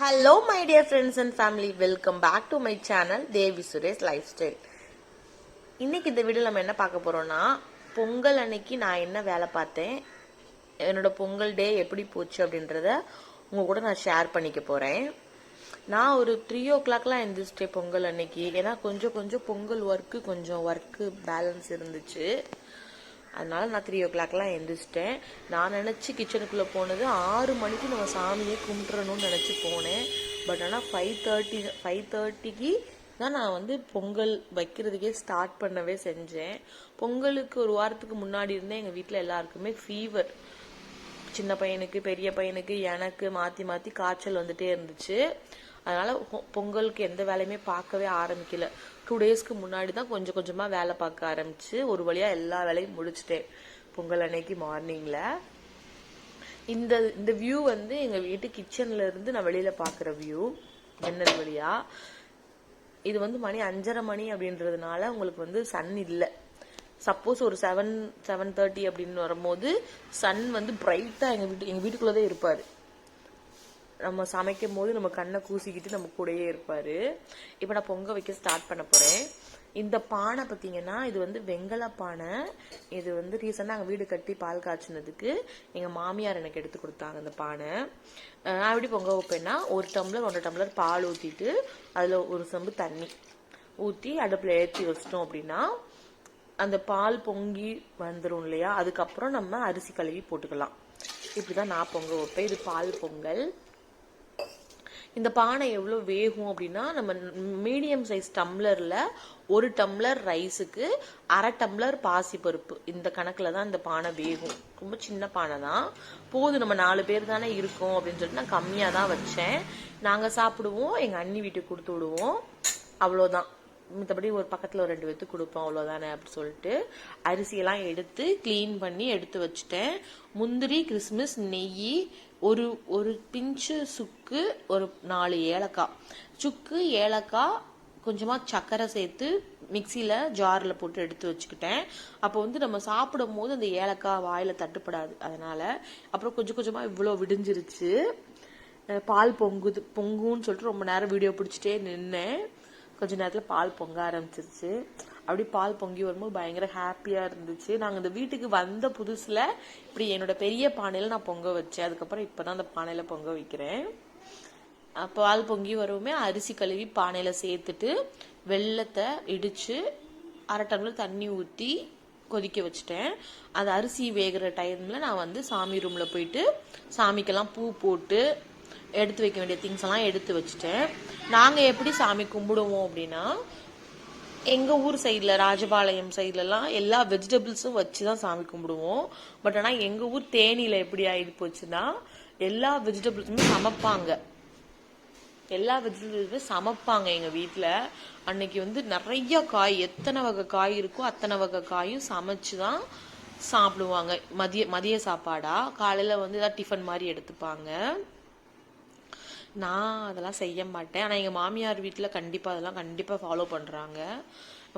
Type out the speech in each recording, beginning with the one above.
Hello my dear friends and family welcome back to my channel Devi Suresh lifestyle இன்றைக்கி இந்த video நம்ம என்ன பார்க்க போகிறோன்னா பொங்கல் அன்னைக்கு நான் என்ன வேலை பார்த்தேன் என்னோட பொங்கல் டே எப்படி போச்சு அப்படின்றத உங்கள் கூட நான் ஷேர் பண்ணிக்க போகிறேன் நான் ஒரு த்ரீ ஓ கிளாக்லாம் எழுந்திரிச்சிட்டேன் பொங்கல் அன்னைக்கு. ஏன்னா கொஞ்சம் கொஞ்சம் பொங்கல் ஒர்க்கு கொஞ்சம் ஒர்க்கு பேலன்ஸ் இருந்துச்சு. அதனால் நான் த்ரீ ஓ கிளாக்லாம் எழுந்திரிச்சிட்டேன் நான் நினச்சி கிச்சனுக்குள்ளே போனது ஆறு மணிக்கு நம்ம சாமியை கும்பிட்றணும்னு நினச்சி போனேன். பட் ஆனால் ஃபைவ் தேர்ட்டி ஃபைவ் தேர்ட்டிக்கு தான் நான் வந்து பொங்கல் வைக்கிறதுக்கே ஸ்டார்ட் பண்ணவே செஞ்சேன். பொங்கலுக்கு ஒரு வாரத்துக்கு முன்னாடி இருந்தே எங்கள் வீட்டில் எல்லாருக்குமே ஃபீவர் சின்ன பையனுக்கு பெரிய பையனுக்கு எனக்கு மாற்றி மாற்றி காய்ச்சல் வந்துட்டே இருந்துச்சு. அதனால் பொங்கலுக்கு எந்த வேலையுமே பார்க்கவே ஆரம்பிக்கல. டூ டேஸ்க்கு முன்னாடி தான் கொஞ்சம் கொஞ்சமாக வேலை பார்க்க ஆரம்பிச்சு ஒரு வழியாக எல்லா வேலையும் முடிச்சிட்டேன். பொங்கல் அன்னைக்கு மார்னிங்கில் இந்த இந்த வியூ வந்து எங்கள் வீட்டு கிச்சனில் இருந்து நான் வெளியில் பார்க்குற வியூ ஜன்னல் வழியாக இது வந்து மணி அஞ்சரை மணி அப்படின்றதுனால உங்களுக்கு வந்து சன் இல்லை. சப்போஸ் ஒரு செவன் செவன் தேர்ட்டி அப்படின்னு வரும்போது சன் வந்து பிரைட்டாக எங்கள் வீட்டு எங்க வீட்டுக்குள்ளதே இருப்பார். நம்ம சமைக்கும் போது நம்ம கண்ணை கூசிக்கிட்டு நம்ம கூடயே இருப்பாரு. இப்போ நான் பொங்க வைக்க ஸ்டார்ட் பண்ண போறேன். இந்த பானை பார்த்தீங்கன்னா இது வந்து வெங்கல பானை. இது வந்து ரீசெண்டாக நாங்கள் வீடு கட்டி பால் காய்ச்சினதுக்கு எங்கள் மாமியார் எனக்கு எடுத்து கொடுத்தாங்க இந்த பானை. நான் எப்படி பொங்க வைப்பேன்னா ஒரு டம்ளர் ஒன்றரை டம்ளர் பால் ஊற்றிட்டு அதில் ஒரு செம்பு தண்ணி ஊற்றி அடுப்பில் ஏற்றி வச்சிட்டோம் அப்படின்னா அந்த பால் பொங்கி வந்துடும் இல்லையா? அதுக்கப்புறம் நம்ம அரிசி கழுவி போட்டுக்கலாம். இப்படிதான் நான் பொங்க வைப்பேன். இது பால் பொங்கல். இந்த பானை எவ்வளோ வேகும் அப்படின்னா நம்ம மீடியம் சைஸ் டம்ளரில் ஒரு டம்ளர் ரைஸுக்கு அரை டம்ளர் பாசிப்பருப்பு. இந்த கணக்கில் தான் இந்த பானை வேகும். ரொம்ப சின்ன பானை தான். போதும் நம்ம நாலு பேர் தானே இருக்கோம் அப்படின்னு சொல்லிட்டு நான் கம்மியாக தான் வச்சேன். நாங்கள் சாப்பிடுவோம் எங்கள் அண்ணி வீட்டுக்கு கொடுத்து விடுவோம். அவ்வளோதான் மற்றபடி ஒரு பக்கத்தில் ஒரு ரெண்டு பேத்துக்கு கொடுப்போம் அவ்வளோதானே அப்படி சொல்லிட்டு. அரிசியெல்லாம் எடுத்து க்ளீன் பண்ணி எடுத்து வச்சுட்டேன். முந்திரி கிறிஸ்மஸ் நெய் ஒரு ஒரு பிஞ்சு சுக்கு ஒரு நாலு ஏலக்காய். சுக்கு ஏலக்காய் கொஞ்சமாக சர்க்கரை சேர்த்து மிக்சியில் ஜாரில் போட்டு எடுத்து வச்சுக்கிட்டேன். அப்போ வந்து நம்ம சாப்பிடும் போது அந்த ஏலக்காய் வாயில் தட்டுப்படாது. அதனால் அப்புறம் கொஞ்சம் கொஞ்சமாக இவ்வளோ விடிஞ்சிருச்சு. பால் பொங்குது பொங்குன்னு சொல்லிட்டு ரொம்ப நேரம் வீடியோ பிடிச்சிட்டே நின்னேன். கொஞ்ச நேரத்தில் பால் பொங்க ஆரம்பிச்சிருச்சு. அப்படி பால் பொங்கி வரும்போது பயங்கர ஹாப்பியாக இருந்துச்சு. நாங்கள் இந்த வீட்டுக்கு வந்த புதுசில் இப்படி என்னோட பெரிய பானையில் நான் பொங்க வச்சேன். அதுக்கப்புறம் இப்போ தான் அந்த பானையில் பொங்க வைக்கிறேன். பால் பொங்கி வரவுமே அரிசி கழுவி பானையில் சேர்த்துட்டு வெள்ளத்தை இடித்து அரை டம்ளர் தண்ணி ஊற்றி கொதிக்க வச்சுட்டேன். அது அரிசி வேகிற டைமில் நான் வந்து சாமி ரூமில் போயிட்டு சாமிக்கெல்லாம் பூ போட்டு எடுத்து வைக்க வேண்டிய திங்ஸ் எல்லாம் எடுத்து வச்சுட்டேன். நாங்கள் எப்படி சாமி கும்பிடுவோம் அப்படின்னா எங்கள் ஊர் சைடில் ராஜபாளையம் சைட்லலாம் எல்லா வெஜிடபிள்ஸும் வச்சு தான் சாமி கும்பிடுவோம். பட் ஆனால் எங்கள் ஊர் தேனியில் எப்படி ஆயிடு போச்சுன்னா எல்லா வெஜிடபிள்ஸுமே சமைப்பாங்க. எல்லா வெஜிடபிள்ஸுமே சமைப்பாங்க எங்கள் வீட்டில் அன்னைக்கு வந்து நிறைய காய் எத்தனை வகை காய் இருக்கோ அத்தனை வகை காயும் சமைச்சு தான் சாப்பிடுவாங்க. மதிய மதிய சாப்பாடா? காலையில் வந்து ஏதாவது டிஃபன் மாதிரி எடுத்துப்பாங்க. நான் அதெல்லாம் செய்ய மாட்டேன். ஆனால் எங்கள் மாமியார் வீட்டில் கண்டிப்பாக அதெல்லாம் கண்டிப்பாக ஃபாலோ பண்ணுறாங்க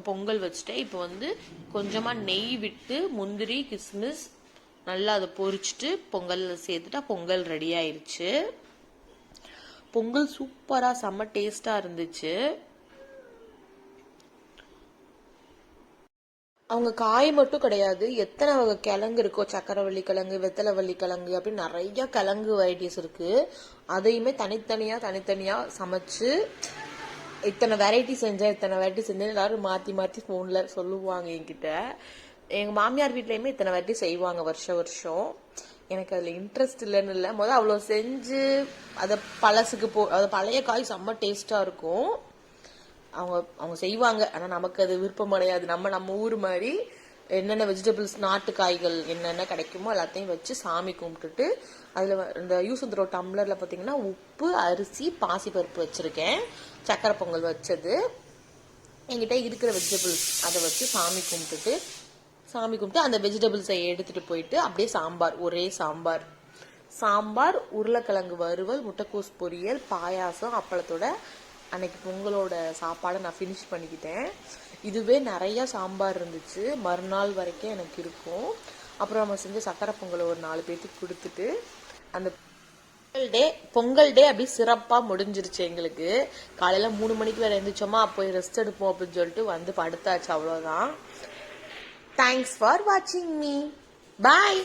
பொங்கல் வச்சுட்டேன் இப்போ வந்து கொஞ்சமாக நெய் விட்டு முந்திரி கிஸ்மிஸ் நல்லா அதை பொரிச்சிட்டு பொங்கலில் சேர்த்துட்டா பொங்கல் ரெடி ஆயிடுச்சு பொங்கல் சூப்பராக செம்ம டேஸ்டாக இருந்துச்சு. அவங்க காய் மட்டும் கிடையாது. எத்தனை வகை கிழங்கு இருக்கோ சக்கரவள்ளி கிழங்கு வெத்தலைவள்ளி கிழங்கு அப்படின்னு நிறைய கிழங்கு வெரைட்டிஸ் இருக்கு. அதையுமே தனித்தனியாக தனித்தனியாக சமைச்சு இத்தனை வெரைட்டி செஞ்சேன் இத்தனை வெரைட்டி செஞ்சேன் எல்லாரும் மாற்றி மாற்றி ஃபோனில் சொல்லுவாங்க என்கிட்ட. எங்கள் மாமியார் வீட்லேயுமே இத்தனை வெரைட்டி செய்வாங்க வருஷம் வருஷம். எனக்கு அதில் இன்ட்ரெஸ்ட் இல்லைன்னு இல்லை. முதல்ல அவ்வளோ செஞ்சு அதை பழசுக்கு போ அதை பழைய காய் செம்ம டேஸ்ட்டாக இருக்கும். அவங்க அவங்க செய்வாங்க. ஆனா நமக்கு அது விருப்பம் கிடையாது. நம்ம நம்ம ஊர் மாதிரி என்னென்ன வெஜிடபிள்ஸ் நாட்டு காய்கள் என்னென்ன கிடைக்குமோ எல்லாத்தையும் வச்சு சாமி கும்பிட்டுட்டு அதுல இந்த யூசுந்தரோ டம்ளரில் டம்ளர்ல பாத்தீங்கன்னா உப்பு அரிசி பாசிப்பருப்பு வச்சிருக்கேன். சக்கரை பொங்கல் வச்சது. என்கிட்ட இருக்கிற வெஜிடபிள்ஸ் அதை வச்சு சாமி கும்பிட்டுட்டு சாமி கும்பிட்டு அந்த வெஜிடபிள்ஸை எடுத்துட்டு போயிட்டு அப்படியே சாம்பார் ஒரே சாம்பார். சாம்பார் உருளைக்கிழங்கு வறுவல் முட்டைக்கோஸ் பொரியல் பாயாசம் அப்பளத்தோட அன்னைக்கு பொங்கலோட சாப்பாடை நான் ஃபினிஷ் பண்ணிக்கிட்டேன். இதுவே நிறையா சாம்பார் இருந்துச்சு. மறுநாள் வரைக்கும் எனக்கு இருக்கும். அப்புறம் நம்ம செஞ்ச சக்கரை பொங்கல் ஒரு நாலு பேர்த்துக்கு கொடுத்துட்டு அந்த பொங்கல் டே பொங்கல் டே அப்படி சிறப்பாக முடிஞ்சிருச்சு எங்களுக்கு. காலையில் மூணு மணிக்கு வேறு எழுந்திரிச்சோமா போய் ரெஸ்ட் எடுப்போம் அப்படின்னு சொல்லிட்டு வந்து படுத்தாச்சு அவ்வளோதான் தேங்க்ஸ் ஃபார் வாட்சிங் மீ பாய்